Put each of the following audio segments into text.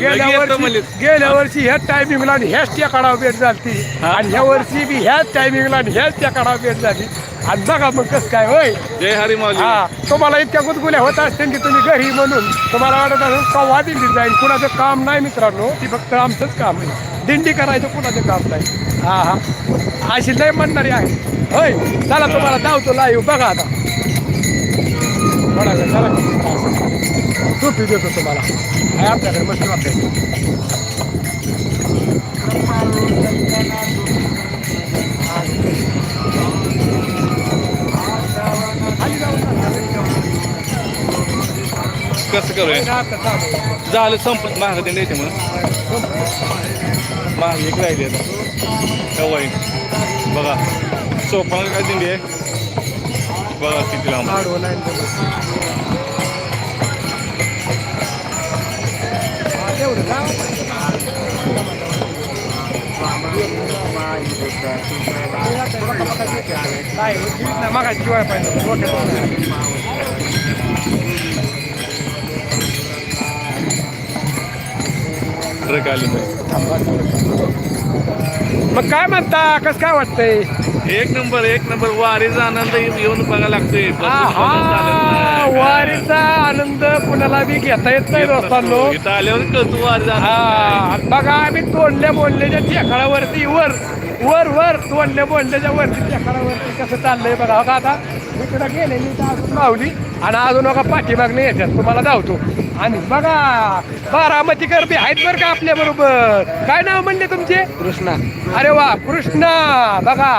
गेल्या वर्षी. गेल्या वर्षी ह्याच टायमिंगला आणि ह्याच त्या काढावर भेट झाली. आणि ह्या वर्षी बी ह्याच टायमिंगला आणि ह्याच त्या काढावर भेट झाली. आणि बघा मग कसं काय होय? जय हरी हा तुम्हाला इतक्या गुदगुल्या होत असतील की तुम्ही घरी म्हणून तुम्हाला वाटत असेल कवा दिंडी जाईल कुणाचं काम नाही मित्रांनो ती फक्त आमचंच काम आहे. दिंडी करायचं कुणाचं काम नाही. हा हा. अशी लय म्हणणारी आहे. होय चला तुम्हाला धावतो लाईव्ह बघा आता. बघा चला. टोपी देतो तुम्हाला. आहे आपल्याकडे? जाऊन कसं करूया? झालं संपत महाग ते द्यायचे म्हणून. महाग एक राहिली आता. हवाई बघा. सोपा काय दिंडी आहे? बघा किती लांब नाही, जीवित नाही, मागायची शिवाय पाहिजे डोक्यात. ट्रक आली मग काय म्हणता? कसं काय वाटतंय? एक नंबर एक नंबर. वारीचा आनंद येऊन बघायला लागतोय. वारीचा आनंद कुणाला बी घेता येत नाही दोस्तांनो. इथं आल्यावर कळतो वारीचा बघा आम्ही तोंडल्या बोलल्याच्या टेकाडावरती वर. वर वर तोंडल्या बोलल्याच्या वरती टेकाडावरती कसं चाललंय बघा. बघा आता इकडं गेले मी तर अजून मावली आणि अजून बघा पाठीमागणे येतात. तुम्हाला धावतो. आणि बघा बारामतीकर बी आहेत बरं का आपल्या बरोबर. काय नाव म्हणले तुमचे? कृष्णा. अरे वा कृष्णा. बघा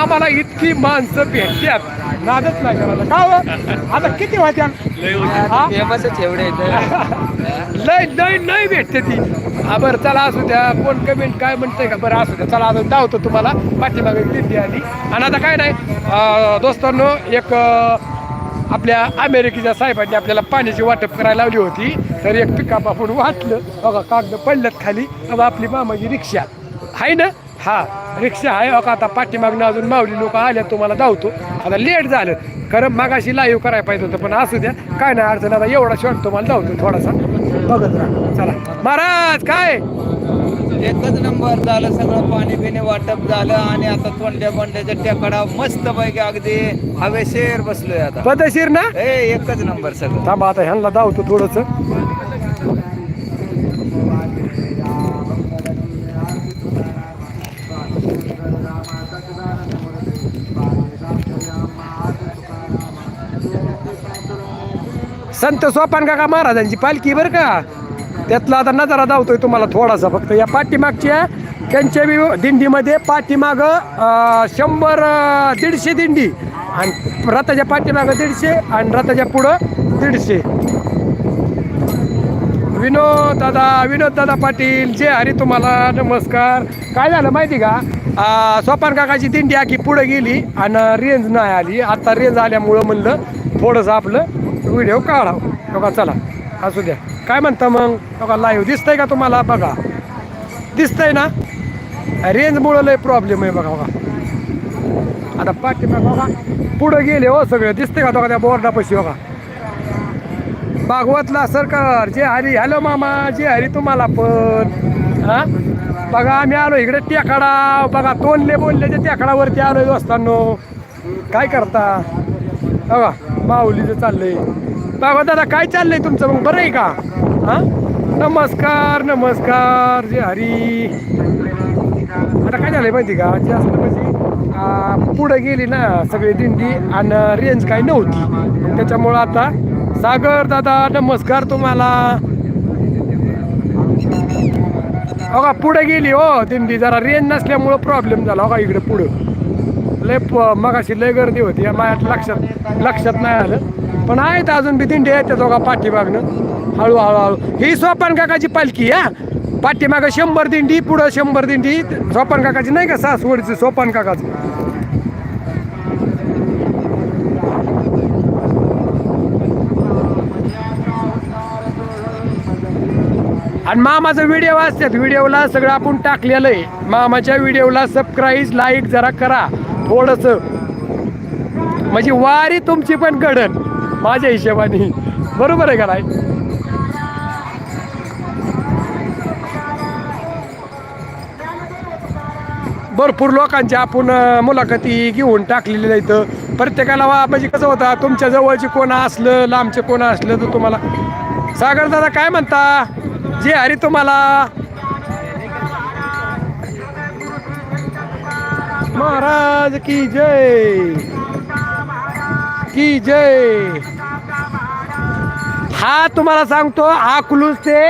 आम्हाला इतकी माणसं भेटतात. नादच नाही करायला का हो? आता किती होती. हा? फेमसच एवढे. लय लय लय भेटते ती. हा बरं चला असू द्या. कोण कमेंट काय म्हणतंय का? बरं असू द्या. चला अजून धावतो तुम्हाला. पाठीमागे दिंडी आली. आणि आता काय नाही अं, दोस्तांनो एक अं, आपल्या अमेरिकेच्या साहेबांनी आपल्याला पाण्याची वाटप करायला लावली होती. तर एक पिकाप आपण वाटलं. बघा कागद पडल्यात खाली. बघा आपली मामाची रिक्षा. आहे ना? हा रिक्षा आहे बघा आता पाठीमागनं अजून माऊली लोक आल्या तुम्हाला धावतो. आता लेट झालं. खरं मागाशी लाईव्ह करायला पाहिजे होतं पण असू द्या. काय नाही अडचण आता एवढा शॉर्ट तुम्हाला धावतो थोडासा. बघत राहा. चला. महाराज काय? एकच नंबर झालं सगळं पाणी पिणे वाटप झालं आणि आता तोंड्या बंड्याच्या टेकडा मस्त पैकी अगदी हवेशीर बसलोय आता. पदशीर ना? ए एकच नंबर सगळं. थांबा आता ह्यांना धावतो थोडस. संत सोपान काका महाराजांची पालखी बरं का? त्यातला आता नजारा धावतोय तुम्हाला थोडासा फक्त. या पाठीमागच्या त्यांच्या बी दिंडीमध्ये पाठीमाग शंभर दीडशे दिंडी. आणि रथाच्या पाठीमागं दीडशे आणि रथाच्या पुढं दीडशे. विनोद दादा विनोद दादा पाटील जे हरी तुम्हाला. नमस्कार. काय झालं माहिती का? सोपान काकाची दिंडी आखी पुढे गेली आणि रेंज नाही आली. आता रेंज आल्यामुळं म्हणलं थोडंसं आपलं व्हिडिओ काढाव. बघा चला. असू द्या. काय म्हणता मग? बघा लाईव्ह दिसतंय का तुम्हाला? बघा. दिसतंय ना? रेंजमुळं लय प्रॉब्लेम आहे बघा बघा. आता पाठी बघा. पुढं गेले हो सगळे. दिसतंय का बघा त्या बोर्डापाशी बघा? भागवतला सरकार जे हरी. हॅलो मामा. जे हरी तुम्हाला पण. हा? बघा आम्ही आलो इकडे टेकडा बघा तोंडले बोलले ते टेकडावरती आलोय असताना काय करता? बघा माऊलीचं चाललंय. बाबा दादा काय चाललंय तुमचं? मग बरं आहे का? हां? नमस्कार नमस्कार जे हरी. आता काय झालंय माहिती का? जास्त म्हणजे आ, पुढे गेली ना सगळी दिंडी आणि रेंज काही नव्हती. त्याच्यामुळं आता सागर दादा नमस्कार तुम्हाला. बघा पुढे गेली हो दिंडी. जरा रेंज नसल्यामुळं प्रॉब्लेम झाला हो बघा इकडे पुढं? लय प मगाशी लय गर्दी होती. या माझ्या लक्षात लक्षात नाही आलं. पण आहेत अजून बी दिंडी आहेत त्या दोघा पाठीमागनं. हळूहळू हळू ही सोपान काकाची पालखी हा? पाठीमागं शंभर दिंडी पुढं शंभर दिंडी. सोपान काकाची नाही का सासवडीची सोपान काकाची? आणि मामाचं व्हिडिओ असतात व्हिडिओला सगळं आपण टाकलेलं आहे. मामाच्या व्हिडिओला सबस्क्राईब लाईक जरा करा. थोडंसं. म्हणजे वारी तुमची पण घडण माझ्या हिशेबाने. बरोबर आहे का नाही? भरपूर लोकांच्या आपण मुलाखती घेऊन टाकलेल्या आहेत. प्रत्येकाला म्हणजे कसं होतं तुमच्या जवळचे कोण असलं लांबचे कोण असलं तर तुम्हाला सागर दादा काय म्हणता? जे हरी तुम्हाला. महाराज की जय. की जय. हा तुम्हाला सांगतो हा कुलूस ते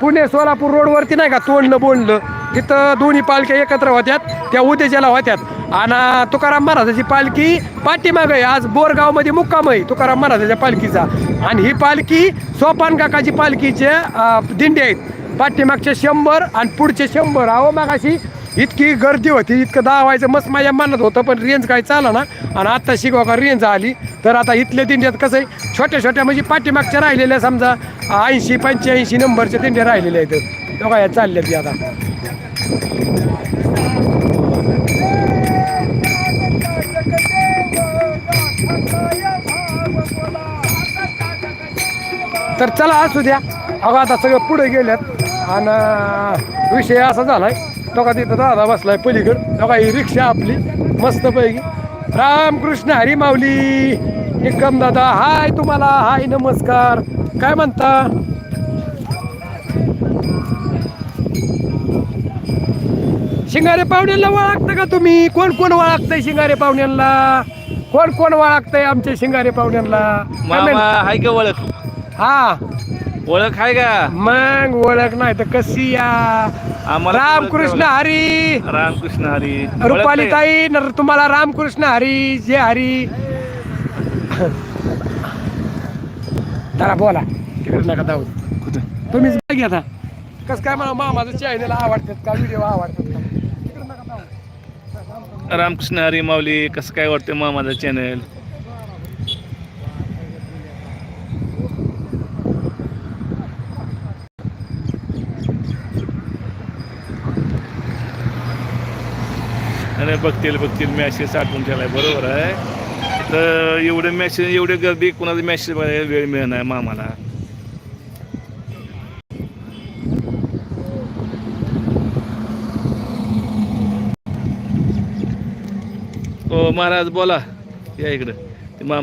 पुणे सोलापूर रोडवरती नाही का तोंडलं बोंडलं तिथं दोन्ही पालख्या एकत्र होत्यात त्या उद्याच्याला होत्यात. आणि तुकाराम महाराजाची पालखी पाठीमाग आहे आज बोरगावमध्ये मुक्काम आहे तुकाराम महाराजाच्या पालखीचा. आणि ही पालखी सोपान काकाची पालखीचे दिंडे दिंडी आहेत. पाठीमागचे शंभर आणि पुढचे शंभर. अहो मागाशी इतकी गर्दी होती इतकं दावायचं मस्त माझ्या मनात होतं पण रेंज काय चाला ना? आणि आत्ता शिकवा का रेंज आली. तर आता इथल्या दिंड्यात कसं आहे छोट्या छोट्या म्हणजे पाठीमागच्या राहिलेल्या समजा ऐंशी पंच्याऐंशी नंबरच्या दिंड्या राहिलेल्या आहेत. तेव्हा या चालल्या ती आता. तर चला असू द्या. अगं आता सगळं पुढे गेल्यात. आणि विषय असा झाला आहे तो का तिथं दादा बसलाय पलीकड. तो का ही रिक्षा आपली मस्त पैकी रामकृष्ण हरी माऊली निकम दादा हाय तुम्हाला हाय नमस्कार. काय म्हणता? शिंगारे पाहुण्यांना ओळखता का तुम्ही? कोण कोण ओळखताय शिंगारे पाहुण्यांना? कोण कोण ओळखताय आमच्या शिंगारे पाहुण्यांना? मामा हाय का ओळख? हा. ओळख आहे का? मग ओळख नाही तर कशी या? आम्हाला रामकृष्ण हरी. रामकृष्ण हरी. रुपाली ताई नर तुम्हाला रामकृष्ण हरी जे हरी. जरा बोला. तिकडे नका जाऊ. तुम्हीच काय घेता कस काय मला मामाचं चॅनल आवडतात का? व्हिडिओ आवडतात का? तिकडे नका जाऊ. रामकृष्ण हरी माऊली कसं काय वाटतं मामाचं चॅनल? नाही बघतील बघतील मॅसेज साठवून ठेवलाय बरोबर आहे. तर एवढे मॅसेज एवढे गर्दी कुणाला मॅसेज वेळ मिळणार मामाला. हो महाराज बोला. या इकडं. ते मामा